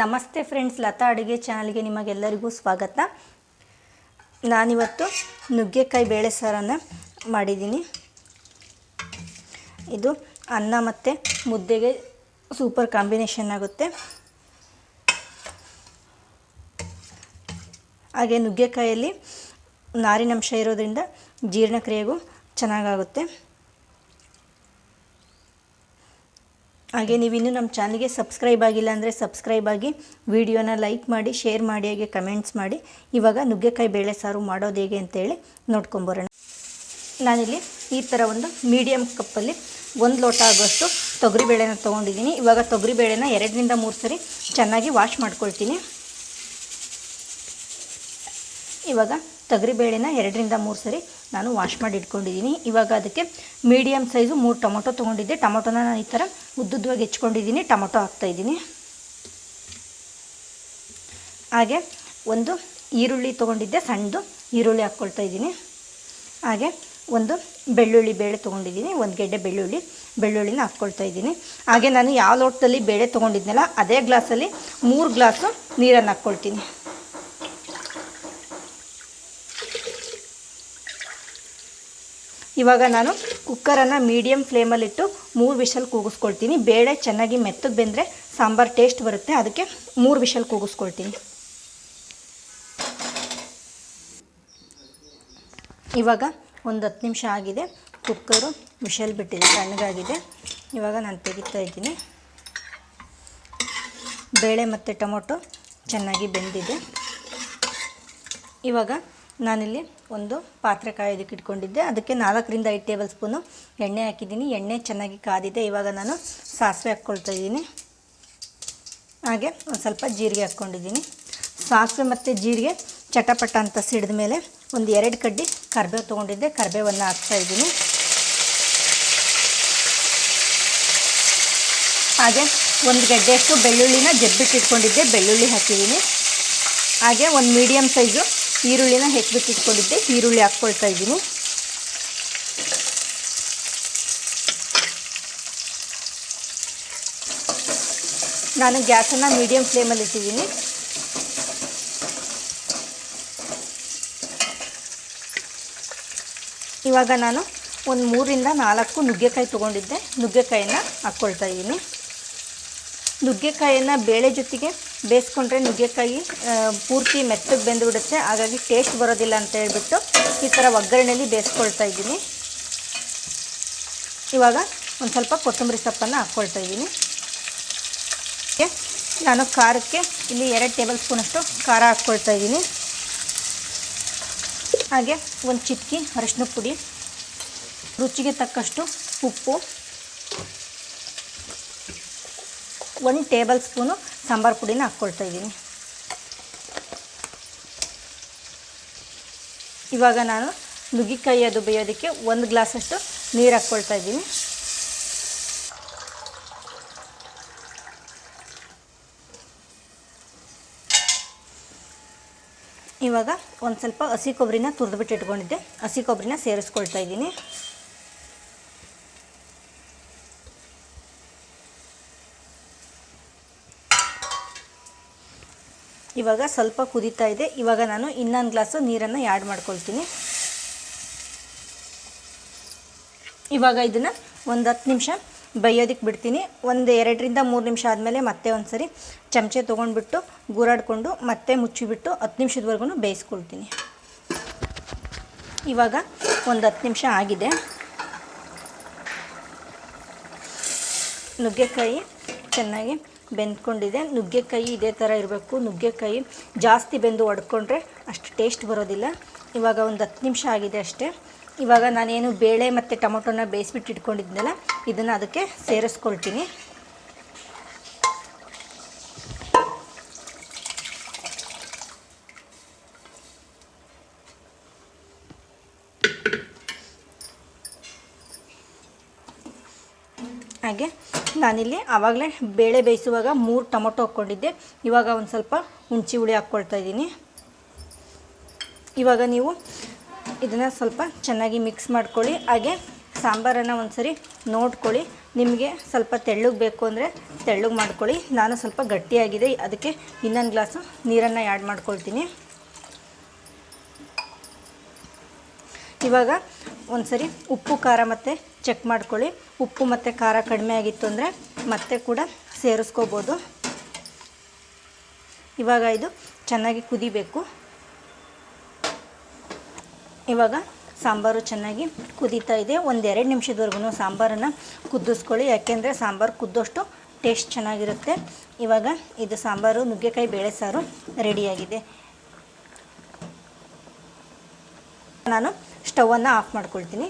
ನಮಸ್ತೆ ಫ್ರೆಂಡ್ಸ್, ಲತಾ ಅಡುಗೆ ಚಾನಲ್ಗೆ ನಿಮಗೆಲ್ಲರಿಗೂ ಸ್ವಾಗತ. ನಾನಿವತ್ತು ನುಗ್ಗೆಕಾಯಿ ಬೇಳೆ ಸಾರನ್ನು ಮಾಡಿದ್ದೀನಿ. ಇದು ಅನ್ನ ಮತ್ತು ಮುದ್ದೆಗೆ ಸೂಪರ್ ಕಾಂಬಿನೇಷನ್ ಆಗುತ್ತೆ. ಹಾಗೆ ನುಗ್ಗೆಕಾಯಲ್ಲಿ ನಾರಿನಂಶ ಇರೋದ್ರಿಂದ ಜೀರ್ಣಕ್ರಿಯೆಗೂ ಚೆನ್ನಾಗಾಗುತ್ತೆ. ಹಾಗೆ ನೀವು ಇನ್ನೂ ನಮ್ಮ ಚಾನಲ್ಗೆ ಸಬ್ಸ್ಕ್ರೈಬ್ ಆಗಿಲ್ಲ ಅಂದರೆ ಸಬ್ಸ್ಕ್ರೈಬ್ ಆಗಿ ವಿಡಿಯೋನ ಲೈಕ್ ಮಾಡಿ, ಶೇರ್ ಮಾಡಿ, ಹಾಗೆ ಕಮೆಂಟ್ಸ್ ಮಾಡಿ. ಇವಾಗ ನುಗ್ಗೆಕಾಯಿ ಬೇಳೆ ಸಾರು ಮಾಡೋದು ಹೇಗೆ ಅಂತೇಳಿ ನೋಡ್ಕೊಂಬರೋಣ. ನಾನಿಲ್ಲಿ ಈ ಥರ ಒಂದು ಮೀಡಿಯಮ್ ಕಪ್ಪಲ್ಲಿ ಒಂದು ಲೋಟ ಆಗುವಷ್ಟು ತೊಗರಿಬೇಳೆನ ತೊಗೊಂಡಿದ್ದೀನಿ. ಇವಾಗ ತೊಗರಿಬೇಳೆನ ಎರಡರಿಂದ ಮೂರು ಸರಿ ಚೆನ್ನಾಗಿ ವಾಶ್ ಮಾಡ್ಕೊಳ್ತೀನಿ. ಇವಾಗ ತೊಗರಿಬೇಳೆನ ಎರಡರಿಂದ ಮೂರು ಸರಿ ನಾನು ವಾಶ್ ಮಾಡಿ ಇಟ್ಕೊಂಡಿದ್ದೀನಿ ಇವಾಗ ಅದಕ್ಕೆ ಮೀಡಿಯಮ್ ಸೈಜು ಮೂರು ಟೊಮೊಟೊ ತೊಗೊಂಡಿದ್ದೆ. ಟೊಮೊಟೊನ ನಾನು ಈ ಥರ ಉದ್ದುದ್ದವಾಗಿ ಹೆಚ್ಕೊಂಡಿದ್ದೀನಿ ಟೊಮೊಟೊ ಹಾಕ್ತಾಯಿದ್ದೀನಿ ಹಾಗೆ ಒಂದು ಈರುಳ್ಳಿ ತೊಗೊಂಡಿದ್ದೆ. ಸಣ್ಣದು ಈರುಳ್ಳಿ ಹಾಕ್ಕೊಳ್ತಾ ಇದ್ದೀನಿ ಹಾಗೆ ಒಂದು ಬೆಳ್ಳುಳ್ಳಿ ಬೇಳೆ ತೊಗೊಂಡಿದ್ದೀನಿ ಒಂದು ಗೆಡ್ಡೆ ಬೆಳ್ಳುಳ್ಳಿ, ಬೆಳ್ಳುಳ್ಳಿನ ಹಾಕ್ಕೊಳ್ತಾ ಇದ್ದೀನಿ ಹಾಗೆ ನಾನು ಯಾವ ಲೋಟದಲ್ಲಿ ಬೇಳೆ ತೊಗೊಂಡಿದ್ನಲ್ಲ, ಅದೇ ಗ್ಲಾಸಲ್ಲಿ ಮೂರು ಗ್ಲಾಸು ನೀರನ್ನು ಹಾಕ್ಕೊಳ್ತೀನಿ. ಇವಾಗ ನಾನು ಕುಕ್ಕರನ್ನು ಮೀಡಿಯಮ್ ಫ್ಲೇಮಲ್ಲಿಟ್ಟು ಮೂರು ವಿಷಲ್ ಕೂಗಿಸ್ಕೊಳ್ತೀನಿ. ಬೇಳೆ ಚೆನ್ನಾಗಿ ಮೆತ್ತಗೆ ಬೆಂದರೆ ಸಾಂಬಾರು ಟೇಸ್ಟ್ ಬರುತ್ತೆ. ಅದಕ್ಕೆ ಮೂರು ವಿಷಲ್ ಕೂಗಿಸ್ಕೊಳ್ತೀನಿ. ಇವಾಗ ಒಂದು ಹತ್ತು ನಿಮಿಷ ಆಗಿದೆ. ಕುಕ್ಕರು ವಿಷಲ್ ಬಿಟ್ಟಿದೆ, ತಣ್ಣಗಾಗಿದೆ. ಇವಾಗ ನಾನು ತೆಗಿತಾ ಇದ್ದೀನಿ. ಬೇಳೆ ಮತ್ತು ಟೊಮೊಟೊ ಚೆನ್ನಾಗಿ ಬೆಂದಿದೆ. ಇವಾಗ ನಾನಿಲ್ಲಿ ಒಂದು ಪಾತ್ರೆ ಕಾಯೋದಕ್ಕೆ ಇಟ್ಕೊಂಡಿದ್ದೆ. ಅದಕ್ಕೆ ನಾಲ್ಕರಿಂದ ಐದು ಟೇಬಲ್ ಸ್ಪೂನು ಎಣ್ಣೆ ಹಾಕಿದ್ದೀನಿ. ಎಣ್ಣೆ ಚೆನ್ನಾಗಿ ಕಾದಿದೆ. ಇವಾಗ ನಾನು ಸಾಸಿವೆ ಹಾಕ್ಕೊಳ್ತಾ ಇದ್ದೀನಿ. ಹಾಗೆ ಒಂದು ಸ್ವಲ್ಪ ಜೀರಿಗೆ ಹಾಕ್ಕೊಂಡಿದ್ದೀನಿ. ಸಾಸಿವೆ ಮತ್ತು ಜೀರಿಗೆ ಚಟಪಟ ಅಂತ ಸಿಡಿದ ಮೇಲೆ ಒಂದು ಎರಡು ಕಡ್ಡಿ ಕರಿಬೇವು ತೊಗೊಂಡಿದ್ದೆ. ಕರಿಬೇವನ್ನು ಹಾಕ್ತಾಯಿದ್ದೀನಿ ಹಾಗೆ ಒಂದು ಗೆಡ್ಡೆಯಷ್ಟು ಬೆಳ್ಳುಳ್ಳಿನ ಜಬ್ಬಿಟ್ಟು ಇಟ್ಕೊಂಡಿದ್ದೆ. ಬೆಳ್ಳುಳ್ಳಿ ಹಾಕಿದ್ದೀನಿ. ಹಾಗೆ ಒಂದು ಮೀಡಿಯಮ್ ಸೈಜು ಈರುಳ್ಳಿನ ಹೆಚ್ಚಿಬಿಟ್ಟು ಇಟ್ಕೊಂಡಿದ್ದೆ ಈರುಳ್ಳಿ ಹಾಕ್ಕೊಳ್ತಾ ಇದ್ದೀನಿ. ನಾನು ಗ್ಯಾಸನ್ನು ಮೀಡಿಯಮ್ ಫ್ಲೇಮಲ್ಲಿ ಇಟ್ಟಿದ್ದೀನಿ. ಇವಾಗ ನಾನು ಒಂದು ಮೂರಿಂದ ನಾಲ್ಕು ನುಗ್ಗೆಕಾಯಿ ತೊಗೊಂಡಿದ್ದೆ. ನುಗ್ಗೆಕಾಯಿನ ಹಾಕ್ಕೊಳ್ತಾ ಇದ್ದೀನಿ. ನುಗ್ಗೆಕಾಯಿಯನ್ನು ಬೇಳೆ ಜೊತೆಗೆ ಬೇಯಿಸ್ಕೊಂಡ್ರೆ ನುಗ್ಗೆಕಾಯಿ ಪೂರ್ತಿ ಮೆತ್ತಗೆ ಬೆಂದುಬಿಡುತ್ತೆ. ಹಾಗಾಗಿ ಟೇಸ್ಟ್ ಬರೋದಿಲ್ಲ ಅಂತ ಹೇಳ್ಬಿಟ್ಟು ಈ ಥರ ಒಗ್ಗರಣೆಯಲ್ಲಿ ಬೇಯಿಸ್ಕೊಳ್ತಾ ಇದ್ದೀನಿ. ಇವಾಗ ಒಂದು ಸ್ವಲ್ಪ ಕೊತ್ತಂಬರಿ ಸೊಪ್ಪನ್ನು ಹಾಕ್ಕೊಳ್ತಾ ಇದ್ದೀನಿ. ನಾನು ಖಾರಕ್ಕೆ ಇಲ್ಲಿ ಎರಡು ಟೇಬಲ್ ಸ್ಪೂನಷ್ಟು ಖಾರ ಹಾಕ್ಕೊಳ್ತಾ ಇದ್ದೀನಿ. ಹಾಗೆ ಒಂದು ಚಿಟಕಿ ಅರಶಿನ ಪುಡಿ, ರುಚಿಗೆ ತಕ್ಕಷ್ಟು ಉಪ್ಪು ಒಂದು ಟೇಬಲ್ ಸ್ಪೂನು ಸಾಂಬಾರು ಪುಡಿನ ಹಾಕ್ಕೊಳ್ತಾ ಇದ್ದೀನಿ. ಇವಾಗ ನಾನು ನುಗ್ಗಿಕಾಯಿ ಅದು ಬೇಯೋದಕ್ಕೆ ಒಂದು ಗ್ಲಾಸಷ್ಟು ನೀರು ಹಾಕ್ಕೊಳ್ತಾ ಇದ್ದೀನಿ. ಇವಾಗ ಒಂದು ಸ್ವಲ್ಪ ಹಸಿ ಕೊಬ್ಬರಿನ ತುರಿದ್ಬಿಟ್ಟು ಇಟ್ಕೊಂಡಿದ್ದೆ. ಹಸಿ ಕೊಬ್ಬರಿನ ಸೇರಿಸ್ಕೊಳ್ತಾ ಇದ್ದೀನಿ. ಇವಾಗ ಸ್ವಲ್ಪ ಕುದೀತಾ ಇದೆ. ಇವಾಗ ನಾನು ಇನ್ನೊಂದು ಗ್ಲಾಸು ನೀರನ್ನು ಆ್ಯಡ್ ಮಾಡ್ಕೊಳ್ತೀನಿ. ಇವಾಗ ಇದನ್ನು ಒಂದು ಹತ್ತು ನಿಮಿಷ ಬೈಯೋದಕ್ಕೆ ಬಿಡ್ತೀನಿ. ಒಂದು ಎರಡರಿಂದ ಮೂರು ನಿಮಿಷ ಆದಮೇಲೆ ಮತ್ತೆ ಒಂದು ಸರಿ ಚಮಚೆ ತೊಗೊಂಡ್ಬಿಟ್ಟು ಗೂರಾಡಿಕೊಂಡು ಮತ್ತೆ ಮುಚ್ಚಿಬಿಟ್ಟು ಹತ್ತು ನಿಮಿಷದವರೆಗೂ ಬೇಯಿಸ್ಕೊಳ್ತೀನಿ. ಇವಾಗ ಒಂದು ಹತ್ತು ನಿಮಿಷ ಆಗಿದೆ. ನುಗ್ಗೆಕಾಯಿ ಚೆನ್ನಾಗಿ ಬೆಂದ್ಕೊಂಡಿದೆ. ನುಗ್ಗೆಕಾಯಿ ಇದೇ ಥರ ಇರಬೇಕು. ನುಗ್ಗೆಕಾಯಿ ಜಾಸ್ತಿ ಬೆಂದು ಒಡ್ಕೊಂಡ್ರೆ ಅಷ್ಟು ಟೇಸ್ಟ್ ಬರೋದಿಲ್ಲ. ಇವಾಗ ಒಂದು ಹತ್ತು ನಿಮಿಷ ಆಗಿದೆ ಅಷ್ಟೇ. ಇವಾಗ ನಾನೇನು ಬೇಳೆ ಮತ್ತು ಟೊಮೊಟೊನ ಬೇಯಿಸ್ಬಿಟ್ಟು ಇಟ್ಕೊಂಡಿದ್ನಲ್ಲ, ಇದನ್ನು ಅದಕ್ಕೆ ಸೇರಿಸ್ಕೊಳ್ತೀನಿ. ಹಾಗೆ ನಾನಿಲ್ಲಿ ಆವಾಗಲೇ ಬೇಳೆ ಬೇಯಿಸುವಾಗ ಮೂರು ಟೊಮೊಟೊ ಹಾಕ್ಕೊಂಡಿದ್ದೆ. ಇವಾಗ ಒಂದು ಸ್ವಲ್ಪ ಹುಣ್ಚಿ ಹುಳಿ ಹಾಕ್ಕೊಳ್ತಾ ಇದ್ದೀನಿ. ಇವಾಗ ನೀವು ಇದನ್ನು ಸ್ವಲ್ಪ ಚೆನ್ನಾಗಿ ಮಿಕ್ಸ್ ಮಾಡ್ಕೊಳ್ಳಿ. ಹಾಗೆ ಸಾಂಬಾರನ್ನು ಒಂದು ಸರಿ ನೋಡ್ಕೊಳ್ಳಿ. ನಿಮಗೆ ಸ್ವಲ್ಪ ತೆಳ್ಳಗೆ ಬೇಕು ಅಂದರೆ ತೆಳ್ಳಗೆ ಮಾಡ್ಕೊಳ್ಳಿ. ನಾನು ಸ್ವಲ್ಪ ಗಟ್ಟಿಯಾಗಿದೆ. ಅದಕ್ಕೆ ಇನ್ನೊಂದು ಗ್ಲಾಸು ನೀರನ್ನು ಆ್ಯಡ್ ಮಾಡ್ಕೊಳ್ತೀನಿ. ಇವಾಗ ಒಂದ್ಸರಿ ಉಪ್ಪು, ಖಾರ ಮತ್ತು ಚೆಕ್ ಮಾಡ್ಕೊಳ್ಳಿ. ಉಪ್ಪು ಮತ್ತು ಖಾರ ಕಡಿಮೆ ಆಗಿತ್ತು ಅಂದರೆ ಮತ್ತೆ ಕೂಡ ಸೇರಿಸ್ಕೋಬೋದು. ಇವಾಗ ಇದು ಚೆನ್ನಾಗಿ ಕುದಿಬೇಕು. ಇವಾಗ ಸಾಂಬಾರು ಚೆನ್ನಾಗಿ ಕುದೀತಾ ಇದೆ. ಒಂದೆರಡು ನಿಮಿಷದವರೆಗೂ ಸಾಂಬಾರನ್ನು ಕುದಿಸ್ಕೊಳ್ಳಿ. ಯಾಕೆಂದರೆ ಸಾಂಬಾರು ಕುದ್ದಷ್ಟು ಟೇಸ್ಟ್ ಚೆನ್ನಾಗಿರುತ್ತೆ. ಇವಾಗ ಇದು ಸಾಂಬಾರು, ನುಗ್ಗೆಕಾಯಿ, ಬೇಳೆ ಸಾರು ರೆಡಿಯಾಗಿದೆ ನಾನು ಸ್ಟವನ್ನು ಆಫ್ ಮಾಡ್ಕೊಳ್ತೀನಿ.